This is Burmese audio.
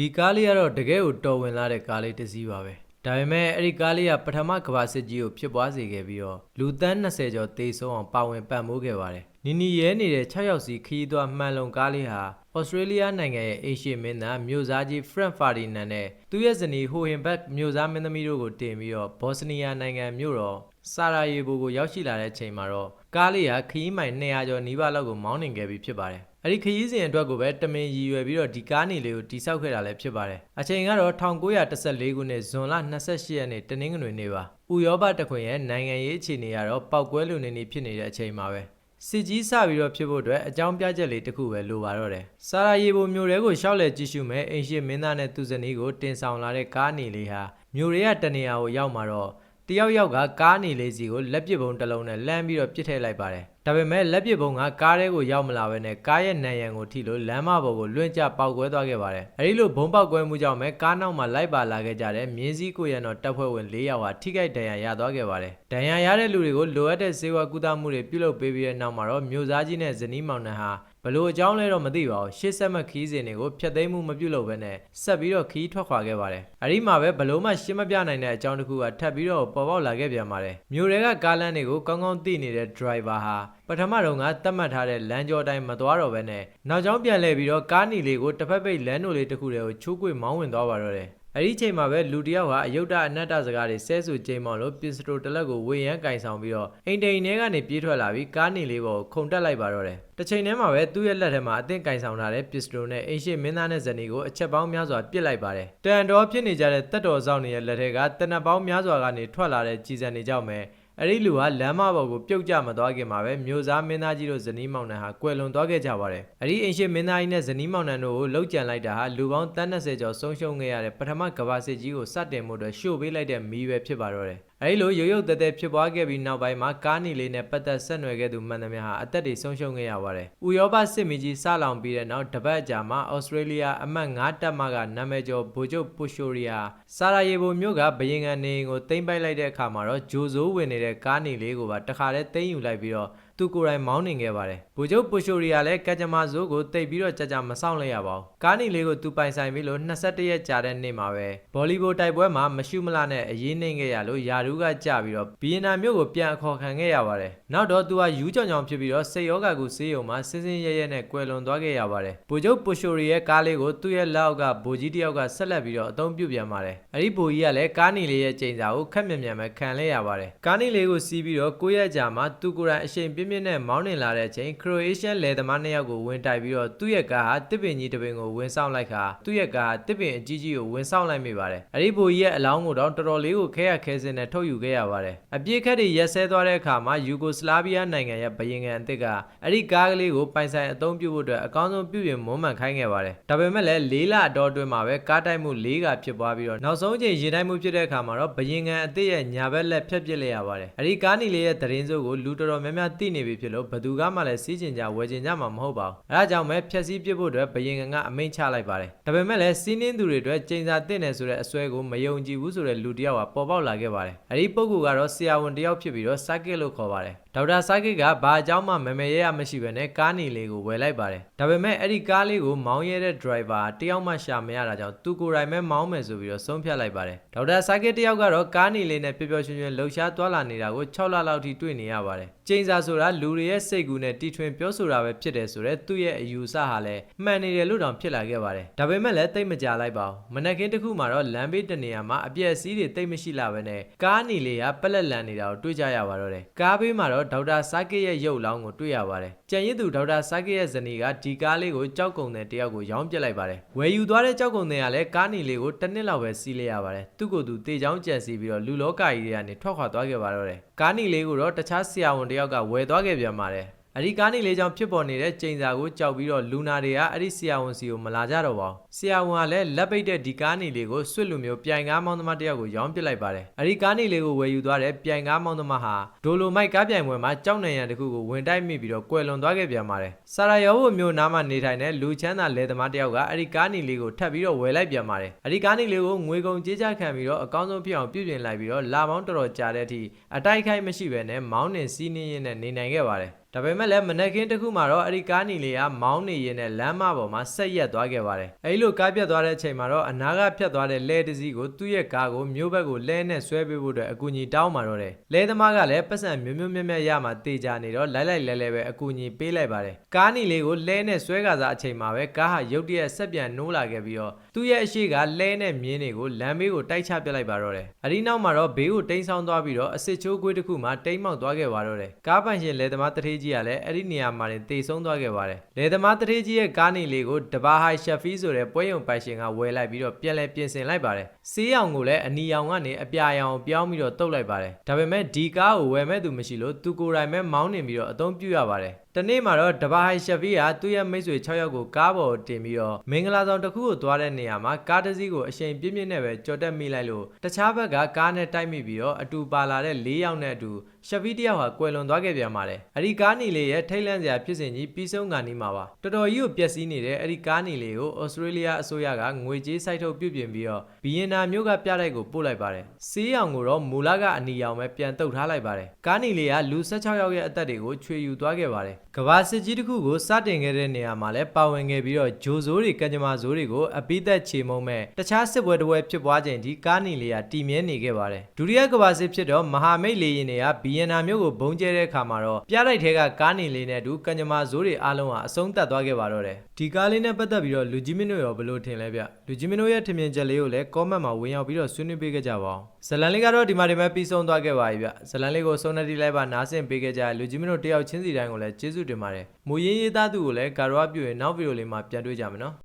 ဒီကားလေးကတော့တကယ်ကိုတော်ဝင်လာတဲ့ကားလေးတစ်စီးပါပဲဒါပေမဲ့အဲ့ဒီကားလေးကပထမကမ္ဘာစစ်ကြီးကိုဖြစ်ပွားစေခဲ့ပြီးတော့လူသန်း20ကျော်သေဆုံးအောင်ပါဝင်ပံ့ပိုးခဲ့ပါတယ်နီနီရဲနေတဲ့6ယောက်စီခရီးသွားမှန်လုံကားလေးဟာဩစတြေးလျနိုင်ငံရဲ့အေရှီမင်းသားမြို့စားကြီး Frank Ferdinand နဲ့သူ့ရဲ့ဇနီးဟိုဟင်ဘတ်မြို့စားမင်းသမီးတို့ကိုတင်ပြီးတော့ဘော့စနီးယားနိုင်ငံမြို့တော်ဆာရာယေဗိုကိုရောက်ရှိလာတဲ့အချိန်မှာတော့ ကားလေးဟာခရီးမိုင်200ကျော်နီးပါးလောက်ကိုမောင်းနှင်ခဲ့ပြီးဖြစ်ပါတယ်။အဲဒီခရီးစဉ်အတွက်ကိုပဲတမင်ရည်ရွယ်ပြီးတော့ဒီကားနေလေးကိုတိစောက်ခဲ့တာလည်းဖြစ်ပါတယ်။အချိန်ကတော့1914ခုနှစ်ဇွန်လ28ရက်နေ့တနင်္ဂနွေနေ့ပါ။ဥရောပတခွင်ရဲ့နိုင်ငံရေးအခြေအနေကတော့ပောက်ကွဲလူနေနေဖြစ်နေတဲ့အချိန်မှာပဲ။စစ်ကြီးစပြီးတော့ဖြစ်ဖို့အတွက်အကြောင်းပြချက်လေးတစ်ခုပဲလိုပါတော့တယ်။ဆာရာယေဗိုမြို့ထဲကိုရှောက်လဲကြည့်ရှုမဲ့အိမ်ရှိမင်းသားနဲ့သူဇနီးကိုတင်ဆောင်လာတဲ့ကားနေလေးဟာမြို့ရဲကတနေရာကိုရောက်มาတော့ တယောက်ယောက်ကကားနေလေးစီကိုလက်ပစ်ပုံတစ်လုံးနဲ့လှမ်းပြီးတော့ပြစ်ထည့်လိုက်ပါတယ်။ဒါပေမဲ့လက်ပစ်ပုံကကားထဲကိုရောက်မလာဘဲနဲ့ကားရဲ့နံရံကိုထိလို့လမ်းမပေါ်ကိုလွင့်ကျပေါက်ကွဲသွားခဲ့ပါတယ်။အဲဒီလိုဘုံပေါက်ကွဲမှုကြောင့်ပဲကားနောက်မှာလိုက်ပါလာခဲ့ကြတဲ့မြင်းစည်းကိုရံတော်တပ်ဖွဲ့ဝင်၄ယောက်ဟာထိခိုက်ဒဏ်ရာရသွားခဲ့ပါတယ်။ဒဏ်ရာရတဲ့လူတွေကိုလိုအပ်တဲ့စေဝါကုသမှုတွေပြုလုပ်ပေးပြီးတဲ့နောက်မှာတော့မြို့သားကြီးနဲ့ဇနီးမောင်နှံဟာ ဘလို့အကြောင်းလဲတော့မသိပါဘူးရှေ့ဆက်မှခီးစဉ်တွေကိုဖျက်သိမ်းမှုမပြုလုပ်ဘဲနဲ့ဆက်ပြီးတော့ခီးထွက်ခွာခဲ့ပါတယ်။အဲဒီမှာပဲဘလို့မှရှင်းမပြနိုင်တဲ့အကြောင်းတစ်ခုကထပ်ပြီးတော့ပေါ်ပေါက်လာခဲ့ပြန်ပါတယ်။မြို့တွေကကားလမ်းတွေကိုကောင်းကောင်းသိနေတဲ့ driver ဟာပထမတော့ကသတ်မှတ်ထားတဲ့လမ်းကြောတိုင်းမသွားတော့ဘဲနဲ့နောက်ကျောင်းပြန်လှည့်ပြီးတော့ကားနီလေးကိုတစ်ဖက်ပိတ်လမ်းတို့လေးတစ်ခုတည်းကိုချိုးကွေ့မောင်းဝင်သွားပါတော့တယ်။ အဲ့ဒီချိန်မှာပဲလူတယောက်ဟာအယုဒ္ဓအနတ္တစကားတွေဆဲဆူကြိမ်မောင်လို့ပစ္စတိုတလက်ကိုဝေရန်ကင်ဆောင်ပြီးတော့အိမ်တိန်ထဲကနေပြေးထွက်လာပြီးကားနေလေးပေါ်ခုန်တက်လိုက်ပါတော့တယ်။တစ်ချိန်တည်းမှာပဲသူ့ရဲ့လက်ထဲမှာအသင့်ကင်ဆောင်ထားတဲ့ပစ္စတိုနဲ့အိမ်ရှိမင်းသားနဲ့ဇနီးကိုအချက်ပေါင်းများစွာပစ်လိုက်ပါတယ်။တန်တော်ဖြစ်နေကြတဲ့တက်တော်ဆောင်နေရဲ့လက်ထဲကတနက်ပေါင်းများစွာကနေထွက်လာတဲ့ကြီးစံနေကြောက်မယ်။ အဲ့ဒီလူဟာလမ်းမပေါ်ကိုပြုတ်ကျမသွားခင်မှာပဲမျိုးစားမင်းသားကြီးတို့ဇနီးမောင်နှံဟာကွယ်လွန်သွားခဲ့ကြပါတယ်။အဲ့ဒီအိမ်ရှိမင်းသားကြီးနဲ့ဇနီးမောင်နှံတို့ကိုလှုပ်ကြံလိုက်တာဟာလူပေါင်း30ကျော်ဆုံးရှုံးခဲ့ရတဲ့ပထမကမ္ဘာစစ်ကြီးကိုစတင်မှုအတွက်ရှို့ပေးလိုက်တဲ့မီးပဲဖြစ်ပါတော့တယ်။ အဲဒီလိုရုပ်ရုပ်သက်သက်ဖြစ်ပွားခဲ့ပြီးနောက်ပိုင်းမှာကားနီလေးနဲ့ပတ်သက်ဆက်နွယ်ခဲ့သူမှန်သမျှဟာအသက်တွေဆုံးရှုံးခဲ့ရပါတယ်။ဥရောပစစ်မီကြီးစလောင်ပြီးတဲ့နောက်တပတ်အကြာမှာဩစတြေးလျအမှတ်9တပ်မကနာမည်ကျော်ဗိုလ်ချုပ်ပူရှိုရီယာဆာရာယေဗိုမြို့ကဘရင်ကန်နေအိမ်ကိုသိမ်းပိုက်လိုက်တဲ့အခါမှာတော့ဂျိုဇိုးဝင်နေတဲ့ကားနီလေးကိုပါတခါတည်းသိမ်းယူလိုက်ပြီးတော့ သူကိုယ်တိုင်မောင်းနေခဲ့ပါတယ်။ဗိုလ်ချုပ်ပူရှိုရီယာလည်းကကြမ္မာဇိုးကိုတိတ်ပြီးတော့ကြကြမဆောင်လိုက်ရပါဘူး။ကားနီလေးကိုသူပိုင်ဆိုင်ပြီးလို့21ရက်ကြာတဲ့နေ့မှာပဲဗော်လီဘိုတိုက်ပွဲမှာမရှုမလနဲ့အရေးနှိမ့်ခဲ့ရလို့ယာရူးကကြပြီးတော့ဘီယန်နာမြို့ကိုပြန်အခေါ်ခံခဲ့ရပါတယ်။နောက်တော့သူကယူးကြောင်ကြောင်ဖြစ်ပြီးတော့စိတ်ယောဂကိုဆေးရုံမှာစင်းစင်းရဲရဲနဲ့ကွယ်လွန်သွားခဲ့ရပါတယ်။ဗိုလ်ချုပ်ပူရှိုရီရဲ့ကားလေးကိုသူ့ရဲ့လက်အောက်ကဗိုလ်ကြီးတစ်ယောက်ကဆက်လက်ပြီးတော့အသုံးပြုပြန်ပါတယ်။အဲဒီဗိုလ်ကြီးကလည်းကားနီလေးရဲ့ချိန်စာကိုခက်မြန်မြန်ပဲခံလဲရပါတယ်။ကားနီလေးကိုစီးပြီးတော့ကိုယ့်ရဲ့ကြာမှာသူကိုယ်တိုင်အချိန်ပြင်းပြင်းနဲ့မောင်းနေလာတဲ့အချိန်ခရိုအေးရှန်လယ်သမားနှစ်ယောက်ကိုဝင်တိုက်ပြီးတော့သူ့ရဲ့ကားဟာတစ်ပင်ကြီးတစ်ပင်ကိုဝင်ဆောင်လိုက်ခါသူ့ရဲ့ကားဟာတစ်ပင်အကြီးကြီးကိုဝင်ဆောင်လိုက်မိပါတယ်။အဲဒီဗိုလ်ကြီးရဲ့အလောင်းကိုတော့တော်တော်လေးကိုခဲရခဲစင်းနဲ့ထုတ်ယူခဲ့ရပါတယ်။အပြစ်ခက်တွေရက်ဆဲသွားတဲ့အခါမှာယူဂိုစလာဗီးယားနိုင်ငံရဲ့ဘရင်ကန်အသစ်ကအဲဒီကားကလေးကိုပိုင်ဆိုင်အသုံးပြုဖို့အတွက်အကောင်းဆုံးပြုပြင်မွမ်းမံခိုင်းခဲ့ပါတယ်။ဒါပေမဲ့လည်းလေးလအတော်အတွင်းမှာပဲကားတိုက်မှု၄ကဖြစ်ပွားပြီးတော့နောက်ဆုံးအချိန်ရင်တိုက်မှုဖြစ်တဲ့အခါမှာတော့ဘရင်ကန်အသစ်ရဲ့ညာဘက်လက်ဖြတ်ပစ်လိုက်ရပါတယ်။အဲဒီကားနီလေးရဲ့သတင်းစိုးကိုလူတော်တော်များများသိနေပြီဖြစ်လို့ဘသူကမှလည်းစီးကျင်ကြဝယ်ကျင်ကြမှာမဟုတ်ပါဘူး။အဲဒါကြောင့်ပဲဖြက်စီးပစ်ဖို့အတွက်ဘရင်ကန်ကအမိန့်ချလိုက်ပါတယ်။ဒါပေမဲ့လည်းစီးနှင်းသူတွေအတွက်ချိန်စာတင်နေဆိုတဲ့အစွဲကိုမယုံကြည်ဘူးဆိုတဲ့လူတစ်ယောက်ကပေါ်ပေါက်လာခဲ့ပါတယ်။အဲဒီပုဂ္ဂိုလ်ကတော့ဆရာဝန်တစ်ယောက်ဖြစ်ပြီးတော့စိုက်ကစ်လို့ခေါ်ပါတယ်။ဒေါက်တာစိုက်ကစ်ကဘာအကြောင်းမှမမေရဲရမရှိဘဲနဲ့ကားနီလေးကိုဝယ်လိုက်ပါတယ်။ဒါပေမဲ့အဲ့ဒီကားလေးကိုမောင်းရဲတဲ့ driver တယောက်မှရှာမရတာကြောင့်သူကိုယ်တိုင်ပဲမောင်းမယ်ဆိုပြီးတော့ဆုံးဖြတ်လိုက်ပါတယ်။ဒေါက်တာစိုက်ကစ်တယောက်ကတော့ကားနီလေးနဲ့ပျော်ပျော်ရွှင်ရွှင်လှုပ်ရှားသွားလာနေတာကို6လလောက်ထိတွေ့နေရပါတယ်။ကျင်းစာဆိုတာလူတွေရဲ့စိတ်ကူးနဲ့တီထွင်ပြောဆိုတာပဲဖြစ်တယ်ဆိုတော့သူ့ရဲ့အယူဆဟာလည်းမှန်နေတယ်လို့တောင်ဖြစ်လာခဲ့ပါတယ်။ဒါပေမဲ့လည်းတိတ်မကြလိုက်ပါဘူး။မနက်ခင်းတစ်ခုမှာတော့လမ်းဘေးတနေရာမှာအပြက်စီးတွေတိတ်မရှိလာပဲနဲ့ကားနီလေးကပက်လက်လန်နေတာကိုတွေ့ကြရပါတော့တယ်။ကားဘေးမှာတော့ဒေါက်တာစိုက်ကစ်ရဲ့ရုပ်လောင်းကိုတွေ့ရပါတယ်။ကြံရည်သူဒေါက်တာစိုက်ကစ်ရဲ့ဇနီးကဒီကားလေးကိုကြောက်ကုံတဲ့တယောက်ကိုရောင်းပစ်လိုက်ပါတယ်။ဝယ်ယူသွားတဲ့ကြောက်ကုံတဲ့ကလည်းကားနီလေးကိုတစ်နှစ်လောက်ပဲစီးလိုက်ရပါတယ်။သူ့ကိုယ်သူတေချောင်းကြံစီပြီးတော့လူလောကကြီးတွေကနေထွက်ခွာသွားခဲ့ပါတော့တယ်။ ကားနီလေးကိုတော့တခြားဆရာဝန်တယောက်ကဝယ်သွားခဲ့ပြန်ပါတယ်။ အဒီကားနေလေးကြောင့်ဖြစ်ပေါ်နေတဲ့ကျိန်စာကိုကြောက်ပြီးတော့လူနာတွေကအဲ့ဒီဆရာဝန်စီကိုမလာကြတော့ပါဘူးဆရာဝန်ကလည်းလက်ပိတ်တဲ့ဒီကားနေလေးကိုဆွတ်လူမျိုးပြိုင်ကားမောင်းသမားတယောက်ကိုရောင်းပစ်လိုက်ပါတယ်အဲ့ဒီကားနေလေးကိုဝယ်ယူသွားတဲ့ပြိုင်ကားမောင်းသမားဟာဒိုလိုမိုက်ကားပြိုင်ပွဲမှာကြောက်နေရန်တစ်ခုကိုဝင်တိုက်မိပြီးတော့ကွယ်လွန်သွားခဲ့ပြန်ပါတယ်ဆာရာယောဝမြို့နားမှာနေထိုင်တဲ့လူချမ်းသာလယ်သမားတယောက်ကအဲ့ဒီကားနေလေးကိုထပ်ပြီးတော့ဝယ်လိုက်ပြန်ပါတယ်အဲ့ဒီကားနေလေးကိုငွေကုန်ကြေးချခံပြီးတော့အကောင်းဆုံးဖြစ်အောင်ပြုပြင်လိုက်ပြီးတော့လာပေါင်းတော်တော်ကြာတဲ့အထိအတိုက်ခိုက်မရှိဘဲနဲ့မောင်းနှင်စီးနှင်းရင်းနဲ့နေနိုင်ခဲ့ပါတယ်ဒါပေမဲ့လည်းမနက်ခင်းတစ်ခုမှာတော့အဲ့ဒီကားနီလေးကမောင်းနေရင်းနဲ့လမ်းမပေါ်မှာဆက်ရက်သွားခဲ့ပါတယ်အဲ့ဒီလိုကားပြတ်သွားတဲ့အချိန်မှာတော့အနာကဖြတ်သွားတဲ့လဲတစ်စီးကိုသူ့ရဲ့ကားကိုမြို့ဘက်ကိုလဲနဲ့ဆွဲပေးဖို့အတွက်အကူအညီတောင်းပါတော့တယ်လဲသမားကလည်းပတ်စံမျိုးမျိုးမြတ်မြတ်ရမှတေချာနေတော့လိုက်လိုက်လဲလဲပဲအကူအညီပေးလိုက်ပါတယ်ကားနီလေးကိုလဲနဲ့ဆွဲကစားအချိန်မှာပဲကားဟာရုတ်တရက်ဆက်ပြန်နိုးလာခဲ့ပြီးတော့ သူ့ရဲ့အရှိကလဲနဲ့မြင်းတွေကိုလမ်းဘေးကိုတိုက်ချပြလိုက်ပါတော့တယ်အဒီနောက်မှာတော့ဘေးကိုတိမ်းဆောင်းသွားပြီးတော့အစစ်ချိုးကွေးတစ်ခုမှာတိမ်းမောက်သွားခဲ့ပါတော့တယ်ကားပိုင်ရှင်လဲသမားတထေးကြီးကလည်းအဲ့ဒီနေရာမှာတင်တေဆုံးသွားခဲ့ပါတယ်လဲသမားတထေးကြီးရဲ့ကားနီလေးကိုတဘာဟိုင်ရှက်ဖီဆိုတဲ့ပွဲရုံပိုင်ရှင်ကဝယ်လိုက်ပြီးတော့ပြန်လဲပြင်ဆင်လိုက်ပါတယ်စေးအောင်ကိုလည်းအနီရောင်ကနေအပြာရောင်ပြောင်းပြီးတော့တုတ်လိုက်ပါတယ်ဒါပေမဲ့ဒီကားကိုဝယ်မဲ့သူမရှိလို့သူကိုယ်တိုင်ပဲမောင်းနေပြီးတော့အသုံးပြုရပါတယ် တနေ့မှာတော့တဘာဟိုင်ရှက်ဖီကသူ့ရဲ့မိတ်ဆွေ6ယောက်ကိုကားပေါ်တင်ပြီးတော့မင်္ဂလာဆောင်တစ်ခုကိုသွားတဲ့နေရာမှာကားတစ်စီးကိုအချိန်ပြည့်ပြည့်နဲ့ပဲကြော်တက်မိလိုက်လို့တခြားဘက်ကကားနဲ့တိုက်မိပြီးတော့အတူပါလာတဲ့၄ယောက်နဲ့အတူရှက်ဖီတယောက်ဟာကွယ်လွန်သွားခဲ့ပြန်ပါတယ်။အဲဒီကားနီလေးရဲ့ထိတ်လန့်စရာဖြစ်စဉ်ကြီးပြီးဆုံးကနီးမှာပါ။တော်တော်ကြီးကိုပျက်စီးနေတဲ့အဲဒီကားနီလေးကိုဩစတြေးလျအစိုးရကငွေကြေးစိုက်ထုတ်ပြုပြင်ပြီးတော့ဘီယင်နာမြို့ကပြတိုက်ကိုပို့လိုက်ပါတယ်။စီးအောင်ကိုတော့မူလကအနီရောင်ပဲပြန်တုတ်ထားလိုက်ပါတယ်။ကားနီလေးကလူ16ယောက်ရဲ့အသက်တွေကိုချွေယူသွားခဲ့ပါတယ်။ကဘာစစ်ကြီးတစ်ခုကိုစတင်ခဲ့တဲ့နေရာမှာလည်းပါဝင်ခဲ့ပြီးတော့ဂျိုဇိုးတွေကံကြမ္မာဇိုးတွေကိုအပိသက်ချေမုံမဲ့တခြားစစ်ပွဲတစ်ပွဲဖြစ်ပွားချိန်ဒီကားနီလေးကတည်မြဲနေခဲ့ပါတယ်။ဒုတိယကဘာစစ်ဖြစ်တော့မဟာမိတ်လေရင်တွေကဘီယင်နာမြို့ကိုဘုံကျဲတဲ့အခါမှာတော့ပြတိုက်ထဲကကားနီလေးနဲ့အတူကံကြမ္မာဇိုးတွေအားလုံးဟာအဆုံးသတ်သွားခဲ့ပါတော့တယ်။ဒီကားလေးနဲ့ပတ်သက်ပြီးတော့လူကြီးမင်းတို့ရောဘယ်လိုထင်လဲဗျ။လူကြီးမင်းတို့ရဲ့ထင်မြင်ချက်လေးကိုလည်း comment မှာဝင်ရောက်ပြီးတော့ဆွေးနွေးပေးခဲ့ကြပါအောင်။ဇလန်လေးကတော့ဒီမှာဒီမှာပြီးဆုံးသွားခဲ့ပါပြီဗျ။ဇလန်လေးကိုဆုံးနေတိလိုက်ပါနားဆင်ပေးခဲ့ကြတဲ့လူကြီးမင်းတို့တယောက်ချင်းစီတိုင်းကိုလည်းကျေးဇူးတင်ပါတယ်။မူရင်းရေးသားသူကိုလည်းကာရွားပြည့်ရင်နောက်ဗီဒီယိုလေးမှာပြန်တွေ့ကြမယ်နော်။